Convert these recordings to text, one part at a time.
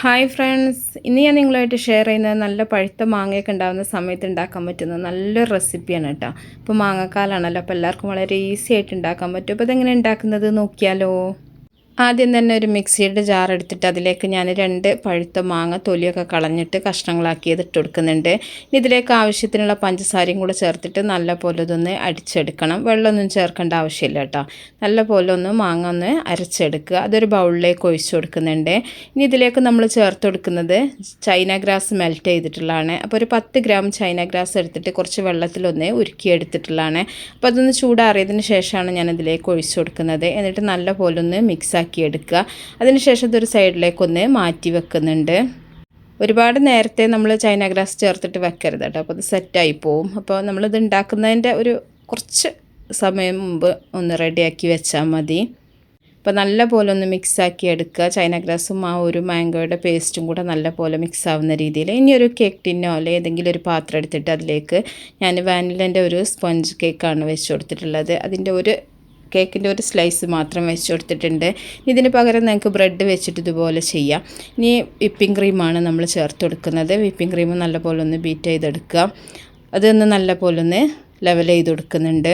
Hi friends ഇന്ന് ഞാൻ നിങ്ങളുമായിട്ട് ഷെയർ ചെയ്യുന്നത് നല്ല പഴുത്ത മാങ്ങയൊക്കെ ഉണ്ടാകുന്ന സമയത്ത് ഉണ്ടാക്കാൻ പറ്റുന്ന നല്ലൊരു റെസിപ്പിയാണ് കേട്ടോ ഇപ്പോൾ മാങ്ങക്കാലാണല്ലോ അപ്പോൾ എല്ലാവർക്കും വളരെ ഈസി ആയിട്ട് ഉണ്ടാക്കാൻ പറ്റും. അപ്പോൾ ഇതെങ്ങനെ ഉണ്ടാക്കുന്നത് നോക്കിയാലോ? ആദ്യം തന്നെ ഒരു മിക്സിയുടെ ജാർ എടുത്തിട്ട് അതിലേക്ക് ഞാൻ രണ്ട് പഴുത്ത മാങ്ങ തൊലിയൊക്കെ കളഞ്ഞിട്ട് കഷ്ണങ്ങളാക്കിയത് ഇട്ട് കൊടുക്കുന്നുണ്ട്. ഇതിലേക്ക് ആവശ്യത്തിനുള്ള പഞ്ചസാരയും കൂടെ ചേർത്തിട്ട് നല്ല പോലെ ഇതൊന്ന് അടിച്ചെടുക്കണം. വെള്ളമൊന്നും ചേർക്കേണ്ട ആവശ്യമില്ല കേട്ടോ. നല്ല പോലെ ഒന്ന് മാങ്ങ ഒന്ന് അരച്ചെടുക്കുക. അതൊരു ബൗളിലേക്ക് ഒഴിച്ചു കൊടുക്കുന്നുണ്ട്. ഇനി ഇതിലേക്ക് നമ്മൾ ചേർത്ത് കൊടുക്കുന്നത് ചൈന ഗ്രാസ് മെൽറ്റ് ചെയ്തിട്ടുള്ളതാണ്. അപ്പോൾ ഒരു പത്ത് ഗ്രാം ചൈന ഗ്രാസ് എടുത്തിട്ട് കുറച്ച് വെള്ളത്തിലൊന്ന് ഉരുക്കിയെടുത്തിട്ടുള്ളതാണ്. അപ്പോൾ അതൊന്ന് ചൂടാറിയതിന് ശേഷമാണ് ഞാൻ ഇതിലേക്ക് ഒഴിച്ചു കൊടുക്കുന്നത്. എന്നിട്ട് നല്ല പോലെ ഒന്ന് മിക്സ് ആക്കി എടുക്കുക അതിനുശേഷം ഇതൊരു സൈഡിലേക്കൊന്ന് മാറ്റി വെക്കുന്നുണ്ട്. ഒരുപാട് നേരത്തെ നമ്മൾ ചൈന ഗ്രാസ് ചേർത്തിട്ട് വെക്കരുത് കേട്ടോ. അപ്പോൾ അത് സെറ്റായി പോവും. അപ്പോൾ നമ്മളിത് ഉണ്ടാക്കുന്നതിന്റെ ഒരു കുറച്ച് സമയം മുമ്പ് ഒന്ന് റെഡിയാക്കി വെച്ചാൽ മതി. അപ്പോൾ നല്ല പോലെ ഒന്ന് മിക്സാക്കി എടുക്കുക. ചൈന ഗ്രാസും ആ ഒരു മാംഗോയുടെ പേസ്റ്റും കൂടെ നല്ല പോലെ മിക്സ് ആവുന്ന രീതിയിൽ. ഇനി ഒരു കേക്ക് ടിന്നോ അല്ലെ ഏതെങ്കിലും ഒരു പാത്രം എടുത്തിട്ട് അതിലേക്ക് ഞാൻ വാനിലന്റെ ഒരു സ്പോഞ്ച് കേക്കാണ് വെച്ച് കൊടുത്തിട്ടുള്ളത്. അതിന്റെ ഒരു കേക്കിന്റെ ഒരു സ്ലൈസ് മാത്രം വെച്ച് കൊടുത്തിട്ടുണ്ട്. ഇതിന് പകരം നിങ്ങൾക്ക് ബ്രെഡ് വെച്ചിട്ട് ഇതുപോലെ ചെയ്യാം. ഇനി വിപ്പിംഗ് ക്രീമാണ് നമ്മൾ ചേർത്ത് കൊടുക്കുന്നത്. വിപ്പിംഗ് ക്രീം നല്ലപോലെ ഒന്ന് ബീറ്റ് ചെയ്തെടുക്കുക. അതൊന്ന് നല്ലപോലെ ഒന്ന് ലെവൽ ചെയ്ത് കൊടുക്കുന്നുണ്ട്.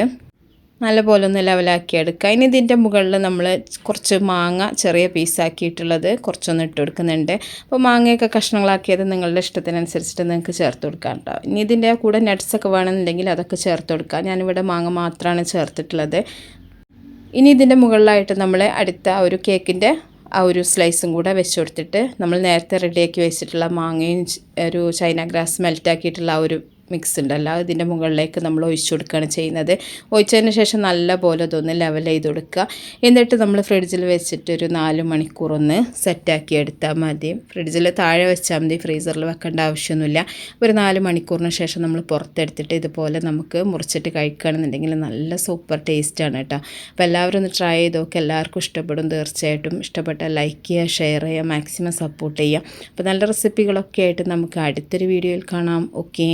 നല്ലപോലെ ഒന്ന് ലെവലാക്കി എടുക്കുക. ഇനി ഇതിന്റെ മുകളിൽ നമ്മൾ കുറച്ച് മാങ്ങ ചെറിയ പീസാക്കിയിട്ടുള്ളത് കുറച്ചൊന്ന് ഇട്ട് കൊടുക്കുന്നുണ്ട്. അപ്പോൾ മാങ്ങയൊക്കെ കഷ്ണങ്ങളാക്കിയത് നിങ്ങളുടെ ഇഷ്ടത്തിനനുസരിച്ചിട്ട് നിങ്ങൾക്ക് ചേർത്ത് കൊടുക്കാം കേട്ടോ. ഇനി ഇതിന്റെ കൂടെ നട്ട്സൊക്കെ വേണമെന്നുണ്ടെങ്കിൽ അതൊക്കെ ചേർത്ത് കൊടുക്കാം. ഞാനിവിടെ മാങ്ങ മാത്രമാണ് ചേർത്തിട്ടുള്ളത്. ഇനി ഇതിന്റെ മുകളിലായിട്ട് നമ്മൾ അടുത്ത ആ ഒരു കേക്കിന്റെ ആ ഒരു സ്ലൈസും കൂടെ വെച്ച് കൊടുത്തിട്ട് നമ്മൾ നേരത്തെ റെഡിയാക്കി വെച്ചിട്ടുള്ള മാങ്ങയും ഒരു ചൈന ഗ്രാസ് മെൽറ്റാക്കിയിട്ടുള്ള ആ ഒരു മിക്സ് ഉണ്ടല്ലോ. ഇതിന്റെ മുകളിലേക്ക് നമ്മൾ ഒഴിച്ചു കൊടുക്കുകയാണ് ചെയ്യുന്നത്. ഒഴിച്ചതിന് ശേഷം നല്ല പോലെ ഇതൊന്ന് ലെവൽ ചെയ്ത് കൊടുക്കുക. എന്നിട്ട് നമ്മൾ ഫ്രിഡ്ജിൽ വെച്ചിട്ട് ഒരു നാല് മണിക്കൂറൊന്ന് സെറ്റാക്കി എടുത്താൽ മതി. ഫ്രിഡ്ജിൽ താഴെ വെച്ചാൽ മതി. ഫ്രീസറിൽ വെക്കേണ്ട ആവശ്യമൊന്നുമില്ല. ഒരു നാല് മണിക്കൂറിന് ശേഷം നമ്മൾ പുറത്തെടുത്തിട്ട് ഇതുപോലെ നമുക്ക് മുറിച്ചിട്ട് കഴിക്കുകയാണെന്നുണ്ടെങ്കിൽ നല്ല സൂപ്പർ ടേസ്റ്റാണ് കേട്ടോ. അപ്പോൾ എല്ലാവരും ഒന്ന് ട്രൈ ചെയ്ത് നോക്കുക എല്ലാവർക്കും ഇഷ്ടപ്പെടും തീർച്ചയായിട്ടും. ഇഷ്ടപ്പെട്ട ലൈക്ക് ചെയ്യുക ഷെയർ ചെയ്യുക മാക്സിമം സപ്പോർട്ട് ചെയ്യുക. അപ്പോൾ നല്ല റെസിപ്പികളൊക്കെ ആയിട്ട് നമുക്ക് അടുത്തൊരു വീഡിയോയിൽ കാണാം. ഓക്കേ.